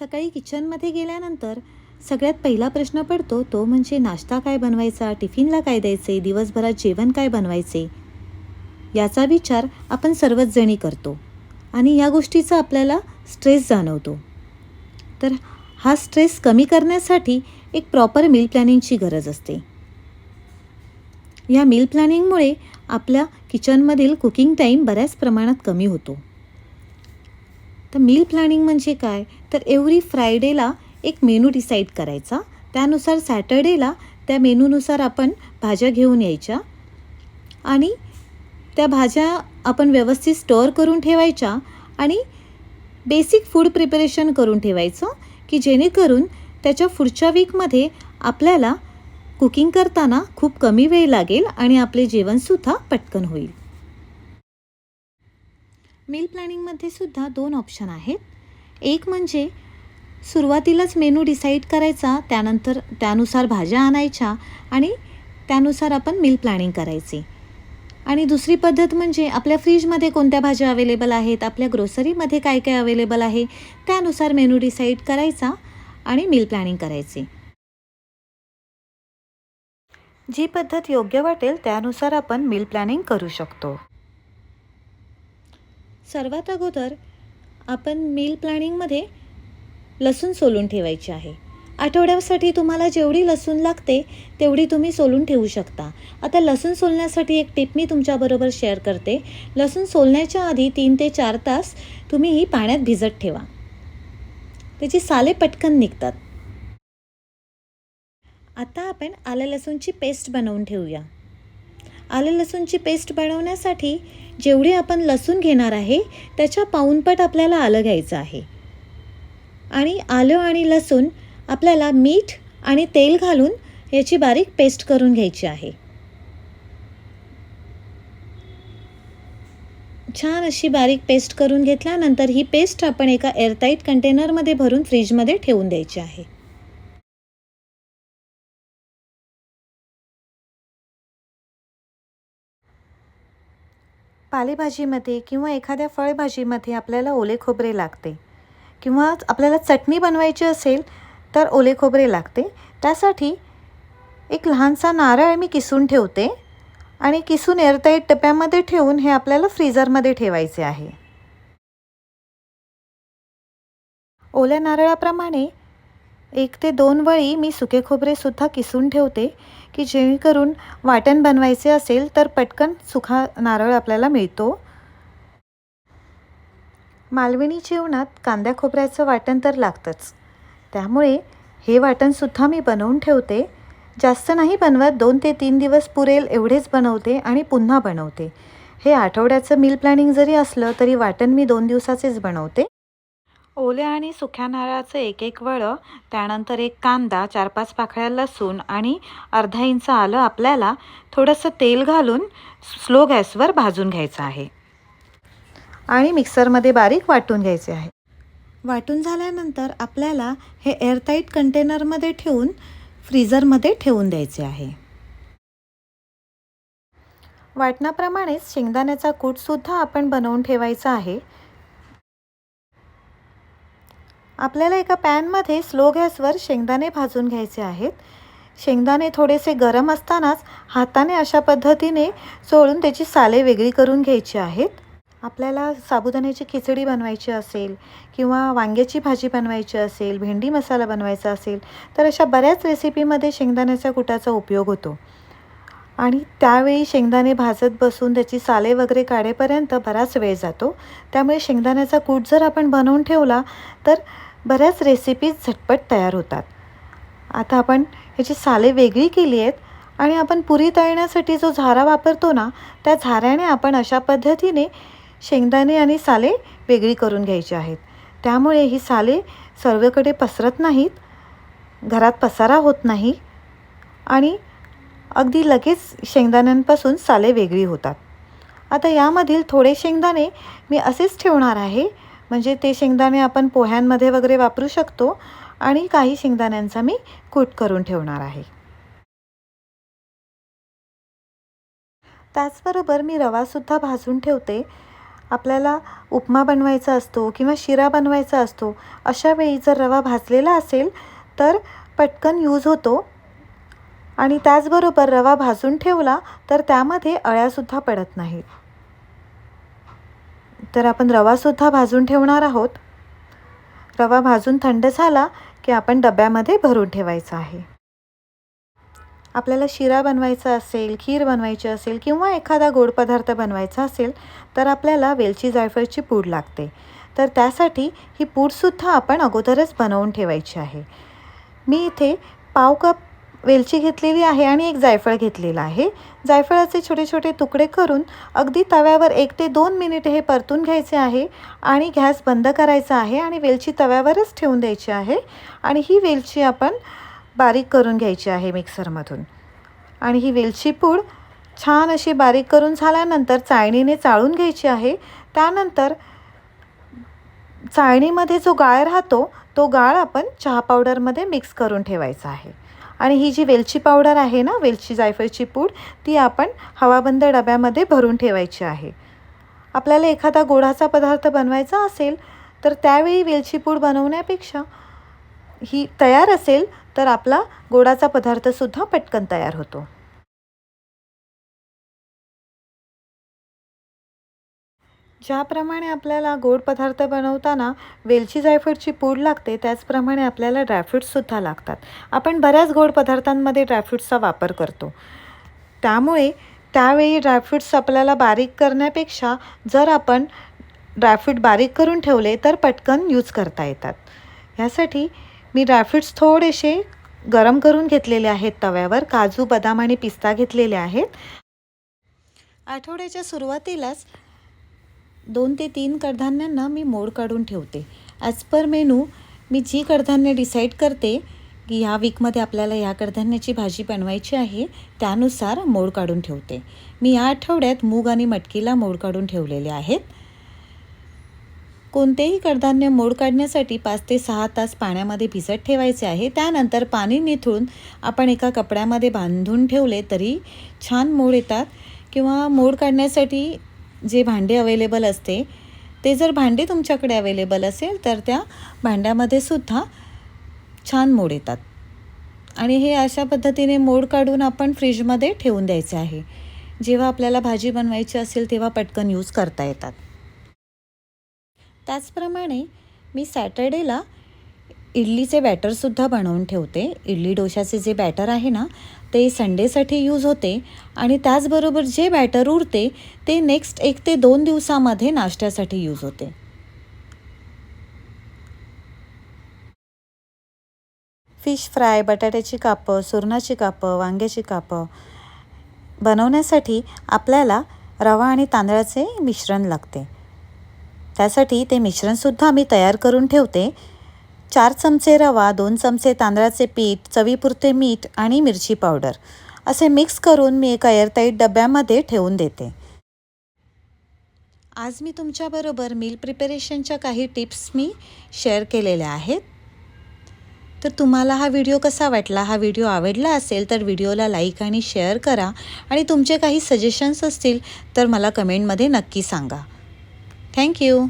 सकाळी किचनमध्ये गेल्यानंतर सगळ्यात पहिला प्रश्न पडतो तो म्हणजे नाश्ता काय बनवायचा टिफिनला काय द्यायचे दिवसभरात जेवण काय बनवायचे? याचा विचार आपण सर्वच जणी करतो आणि या गोष्टीचा आपल्याला स्ट्रेस जाणवतो. तर हा स्ट्रेस कमी करण्यासाठी एक प्रॉपर मील प्लॅनिंगची गरज असते. या मील प्लॅनिंगमुळे आपल्या किचनमधील कुकिंग टाईम बऱ्याच प्रमाणात कमी होतो. तर मील प्लॅनिंग म्हणजे काय? तर एव्हरी फ्रायडेला एक मेनू डिसाईड करायचा. त्यानुसार सॅटर्डेला त्या मेनूनुसार आपण भाज्या घेऊन यायच्या. आणि त्या भाज्या आपण व्यवस्थित स्टोअर करून ठेवायच्या आणि बेसिक फूड प्रिपरेशन करून ठेवायचं की जेणेकरून त्याच्या पुढच्या वीकमध्ये आपल्याला कुकिंग करताना खूप कमी वेळ लागेल आणि आपले जेवणसुद्धा पटकन होईल. मील प्लॅनिंगमध्ये सुद्धा दोन ऑप्शन आहेत. एक म्हणजे सुरुवातीलाच मेनू डिसाईड करायचा त्यानंतर त्यानुसार भाज्या आणायच्या आणि त्यानुसार आपण मील प्लॅनिंग करायची. आणि दुसरी पद्धत म्हणजे आपल्या फ्रीजमध्ये कोणत्या भाज्या अवेलेबल आहेत आपल्या ग्रोसरीमध्ये काय काय अवेलेबल आहे त्यानुसार मेनू डिसाईड करायचा आणि मील प्लॅनिंग करायचे. जी पद्धत योग्य वाटेल त्यानुसार आपण मील प्लॅनिंग करू शकतो. सर्वात अगोदर आपण मील प्लॅनिंगमध्ये लसूण सोलून ठेवायची आहे. आठवड्यासाठी तुम्हाला जेवढी लसूण लागते तेवढी तुम्ही सोलून ठेवू शकता. आता लसूण सोलण्यासाठी एक टिप मी तुमच्याबरोबर शेअर करते. लसूण सोलण्याच्या आधी तीन ते चार तास तुम्ही ही पाण्यात भिजत ठेवा. त्याची साले पटकन निघतात. आता आपण आलं लसूणची पेस्ट बनवून ठेवूया. आलं लसूणची पेस्ट बनवण्यासाठी जेवढे आपण लसूण घेणार आहे त्याच्या पाऊनपट आपल्याला आलं घ्यायचं आहे. आणि आलं आणि लसूण आपल्याला मीठ आणि तेल घालून याची बारीक पेस्ट करून घ्यायची आहे. छान अशी बारीक पेस्ट करून घेतल्यानंतर ही पेस्ट आपण एका एअरटाईट कंटेनरमध्ये भरून फ्रीजमध्ये ठेवून द्यायची आहे. पालेभाजीमध्ये किंवा एखाद्या फळभाजीमध्ये आपल्याला ओले खोबरे लागते. किंवा आपल्याला चटणी बनवायची असेल तर ओले खोबरे लागते. त्यासाठी एक लहानसा नारळ मी किसून ठेवते आणि किसून एअरटाईट डब्यामध्ये ठेवून हे आपल्याला फ्रीजरमध्ये ठेवायचे आहे. ओल्या नारळाप्रमाणे एक ते दोन वळी मी सुके खोबरेसुद्धा किसून ठेवते की जेणेकरून वाटण बनवायचे असेल तर पटकन सुखा नारळ आपल्याला मिळतो. मालवणी जेवणात कांद्या खोबऱ्याचं वाटण तर लागतंच. त्यामुळे हे वाटणसुद्धा मी बनवून ठेवते. जास्त नाही बनवत दोन ते तीन दिवस पुरेल एवढेच बनवते आणि पुन्हा बनवते. हे आठवड्याचं मील प्लॅनिंग जरी असलं तरी वाटण मी दोन दिवसाचेच बनवते. ओल्या आणि सुक्या नारळाचं एक एक वळं त्यानंतर एक कांदा चार पाच पाकळ्या लसूण आणि अर्धा इंच आलं आपल्याला थोडंसं तेल घालून स्लो गॅसवर भाजून घ्यायचं आहे. आणि मिक्सरमध्ये बारीक वाटून घ्यायचे आहे. वाटून झाल्यानंतर आपल्याला हे एअरटाईट कंटेनरमध्ये ठेवून फ्रीजरमध्ये ठेवून द्यायचे आहे. वाटणाप्रमाणेच शेंगदाण्याचा कूटसुद्धा आपण बनवून ठेवायचा आहे. आपल्याला एका पॅनमध्ये स्लो गॅसवर शेंगदाणे भाजून घ्यायचे आहेत. शेंगदाणे थोडेसे गरम असतानाच हाताने अशा पद्धतीने चोळून त्याची साले वेगळी करून घ्यायची आहेत. आपल्याला साबुदाण्याची खिचडी बनवायची असेल किंवा वांग्याची भाजी बनवायची असेल भेंडी मसाला बनवायचा असेल तर अशा बऱ्याच रेसिपीमध्ये शेंगदाण्याच्या कुटाचा उपयोग होतो. आणि त्यावेळी शेंगदाणे भाजत बसून त्याची साले वगैरे काढेपर्यंत बराच वेळ जातो. त्यामुळे शेंगदाण्याचा कूट जर आपण बनवून ठेवला तर बऱ्याच रेसिपीज झटपट तयार होतात. आता आपण ह्याची साले वेगळी केली आहेत आणि आपण पुरी तळण्यासाठी जो झारा वापरतो ना त्या झाऱ्याने आपण अशा पद्धतीने शेंगदाणे आणि साले वेगळी करून घ्यायची आहेत. त्यामुळे ही साले सर्वकडे पसरत नाहीत घरात पसारा होत नाही आणि अगदी लगेच शेंगदाण्यांपासून साले वेगळी होतात. आता यामधील थोडे शेंगदाणे मी असेच ठेवणार आहे. म्हणजे ते शेंगदाणे आपण पोह्यांमध्ये वगैरे वापरू शकतो आणि काही शेंगदाण्यांचा मी कूट करून ठेवणार आहे. त्याचबरोबर मी रवासुद्धा भाजून ठेवते. आपल्याला उपमा बनवायचा असतो किंवा शिरा बनवायचा असतो अशा वेळी जर रवा भाजलेला असेल तर पटकन यूज होतो. आणि त्याचबरोबर रवा भाजून ठेवला तर त्यामध्ये अळ्यासुद्धा पडत नाहीत. तर आपण रवासुद्धा भाजून ठेवणार आहोत. रवा भाजून थंड झाला की आपण डब्यामध्ये भरून ठेवायचा आहे. आपल्याला शिरा बनवायचा असेल खीर बनवायची असेल किंवा एखादा गोड पदार्थ बनवायचा असेल तर आपल्याला वेलची जायफळची पूड लागते. तर त्यासाठी ही पूडसुद्धा आपण अगोदरच बनवून ठेवायची आहे. मी इथे पाव कप वेलची घेतलेली आहे आणि एक जायफळ घेतलेलं आहे. जायफळाचे छोटे छोटे तुकडे करून अगदी तव्यावर एक ते दोन मिनिट हे परतून घ्यायचे आहे आणि गॅस बंद करायचा आहे आणि वेलची तव्यावरच ठेवून द्यायची आहे. आणि ही वेलची आपण बारीक करून घ्यायची आहे मिक्सरमधून. आणि ही वेलची पूड छान अशी बारीक करून झाल्यानंतर चाळणीने चाळून घ्यायची आहे. त्यानंतर चाळणीमध्ये जो गाळ राहतो तो गाळ आपण चहा पावडरमध्ये मिक्स करून ठेवायचा आहे. आणि ही जी वेलची पावडर आहे ना वेलची जायफळची पूड ती आपण हवाबंद डब्यामध्ये भरून ठेवायची आहे. आपल्याला एखादा गोडाचा पदार्थ बनवायचा असेल तर त्यावेळी वेलची पूड बनवण्यापेक्षा ही तयार असेल तर आपला गोडाचा पदार्थसुद्धा पटकन तयार होतो. ज्याप्रमाणे आपल्याला गोड पदार्थ बनवताना वेलची जायफळची पूड लागते त्याचप्रमाणे आपल्याला ड्रायफ्रूट्ससुद्धा लागतात. आपण बऱ्याच गोड पदार्थांमध्ये ड्रायफ्रूट्सचा वापर करतो. त्यामुळे त्यावेळी ड्रायफ्रूट्स आपल्याला बारीक करण्यापेक्षा जर आपण ड्रायफ्रूट बारीक करून ठेवले तर पटकन यूज करता येतात. ह्यासाठी मी ड्रायफ्रूट्स थोडेसे गरम करून घेतलेले आहेत तव्यावर. काजू बदाम आणि पिस्ता घेतलेले आहेत. आठवड्याच्या सुरुवातीलाच दोन ते तीन कडधान्यांना मी मोड काढून ठेवते. ॲज पर मेनू मी जी कडधान्य डिसाईड करते की ह्या वीकमध्ये आपल्याला या कडधान्याची भाजी बनवायची आहे त्यानुसार मोड काढून ठेवते. मी या आठवड्यात मूग आणि मटकीला मोड काढून ठेवलेले आहेत. कोणतेही कडधान्य मोड काढण्यासाठी पाच ते सहा तास पाण्यामध्ये भिजत ठेवायचे आहे. त्यानंतर पाणी निथळून आपण एका कपड्यामध्ये बांधून ठेवले तरी छान मोड येतात किंवा मोड काढण्यासाठी जे भांडे अवेलेबल असते ते जर भांडे तुमच्याकडे अवेलेबल असेल तर त्या भांड्यामध्ये सुद्धा छान मोड येतात. आणि हे अशा पद्धतीने मोड काढून आपण फ्रीजमध्ये ठेवून द्यायचे आहे. जेव्हा आपल्याला भाजी बनवायची असेल तेव्हा पटकन यूज करता येतात. त्याचप्रमाणे मी सॅटर्डेला इडलीचे बॅटरसुद्धा बनवून ठेवते. इडली डोशाचे जे बॅटर आहे ना ते संडेसाठी यूज होते आणि त्याचबरोबर जे बॅटर उरते ते नेक्स्ट एक ते दोन दिवसामध्ये नाश्त्यासाठी यूज होते. फिश फ्राय बटाट्याची कापं सुरणाची कापं वांग्याची कापं बनवण्यासाठी आपल्याला रवा आणि तांदळाचे मिश्रण लागते. त्यासाठी ते मिश्रणसुद्धा मी तयार करून ठेवते. चार चमचे रवा दोन चमचे तांदळाचे पीठ चवीपुरते मीठ आणि मिरची पावडर. असे मिक्स करून मी एका एअरटाईट डब्यामध्ये ठेवून देते. आज मी तुमच्याबरोबर मील प्रिपरेशनच्या काही टिप्स मी शेअर केलेल्या आहेत. तर तुम्हाला हा व्हिडिओ कसा वाटला हा व्हिडिओ आवडला असेल तर व्हिडिओला लाईक आणि शेअर करा. आणि तुमचे काही सजेशन्स असतील तर मला कमेंटमध्ये नक्की सांगा. थँक्यू